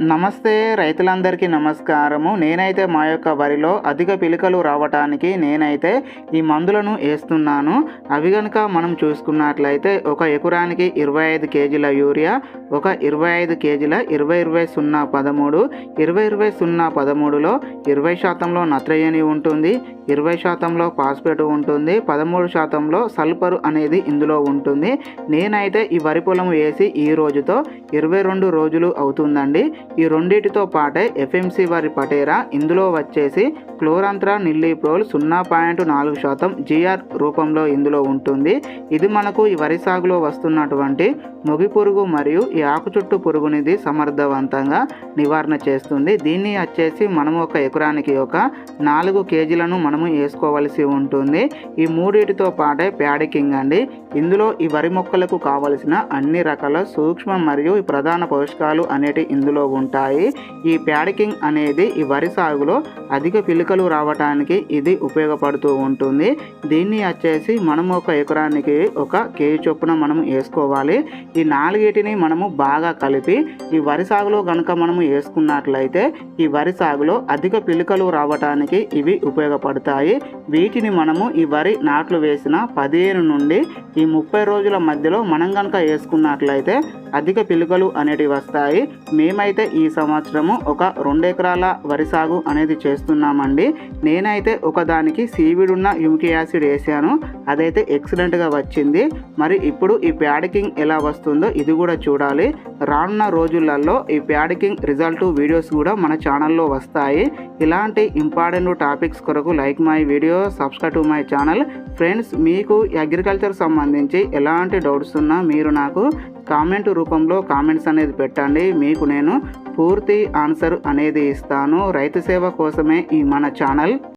నమస్తే రైతులందరికీ నమస్కారము. నేనైతే మా యొక్క వరిలో అధిక పిలికలు రావటానికి నేనైతే ఈ మందులను వేస్తున్నాను. అవి కనుక మనం చూసుకున్నట్లయితే ఒక ఎకరానికి ఇరవై ఐదు కేజీల యూరియా ఒక ఇరవై ఐదు కేజీల ఇరవై ఇరవై సున్నా పదమూడు ఇరవై ఇరవై సున్నా పదమూడులో ఇరవై శాతంలో నత్రజని ఉంటుంది ఇరవై శాతంలో ఫాస్ఫేట్ ఉంటుంది పదమూడు శాతంలో సల్ఫర్ అనేది ఇందులో ఉంటుంది. నేనైతే ఈ వరి పొలం వేసి ఈ రోజుతో ఇరవై రెండు రోజులు అవుతుందండి. ఈ రెండింటితో పాటే ఎఫ్ఎంసి వారి పటేరా ఇందులో వచ్చేసి క్లోరాంత్రా నిల్లీప్రోల్ సున్నా పాయింట్ నాలుగు శాతం జిఆర్ రూపంలో ఇందులో ఉంటుంది. ఇది మనకు ఈ వరి సాగులో వస్తున్నటువంటి మొగి పురుగు మరియు ఈ ఆకు చుట్టు పురుగునిది సమర్థవంతంగా నివారణ చేస్తుంది. దీన్ని వచ్చేసి మనము ఒక ఎకరానికి ఒక నాలుగు కేజీలను మనము వేసుకోవలసి ఉంటుంది. ఈ మూడింటితో పాటే ప్యాడికింగ్ అండి. ఇందులో ఈ వరి మొక్కలకు కావలసిన అన్ని రకాల సూక్ష్మ మరియు ప్రధాన పోషకాలు అనేటి ఇందులో ఉంటాయి. ఈ ప్యాడికింగ్ అనేది ఈ వరి సాగులో అధిక పిలుకలు రావడానికి ఇది ఉపయోగపడుతూ ఉంటుంది. దీన్ని వచ్చేసి మనము ఒక ఎకరానికి ఒక కేజీ చొప్పున మనం వేసుకోవాలి. ఈ నాలుగిటిని మనము బాగా కలిపి ఈ వరి సాగులో కనుక మనము వేసుకున్నట్లయితే ఈ వరి సాగులో అధిక పిలుకలు రావడానికి ఇవి ఉపయోగపడతాయి. వీటిని మనము ఈ వరి నాట్లు వేసిన పదిహేను నుండి ఈ ముప్పై రోజుల మధ్యలో మనం కనుక వేసుకున్నట్లయితే అధిక పిలుకలు అనేటివి వస్తాయి. మేమైతే ఈ సంవత్సరము ఒక రెండు ఎకరాల వరి సాగు అనేది చేస్తున్నామండి. నేనైతే ఒకదానికి సీవిడున్న యుమికి యాసిడ్ వేసాను. అదైతే ఎక్సలెంట్గా వచ్చింది. మరి ఇప్పుడు ఈ ప్యాడికింగ్ ఎలా వస్తుందో ఇది కూడా చూడాలి. రానున్న రోజులలో ఈ ప్యాడికింగ్ రిజల్ట్ వీడియోస్ కూడా మన ఛానల్లో వస్తాయి. ఇలాంటి ఇంపార్టెంట్ టాపిక్స్ కొరకు like my video subscribe to my channel. Friends మీకు అగ్రికల్చర్ సంబంధించి ఎలాంటి డౌట్స్ ఉన్నా మీరు నాకు కామెంట్ రూపంలో కామెంట్స్ అనేది పెట్టండి. మీకు నేను పూర్తి ఆన్సర్ అనేది ఇస్తాను. రైతు సేవ కోసమే ఈ మన ఛానల్.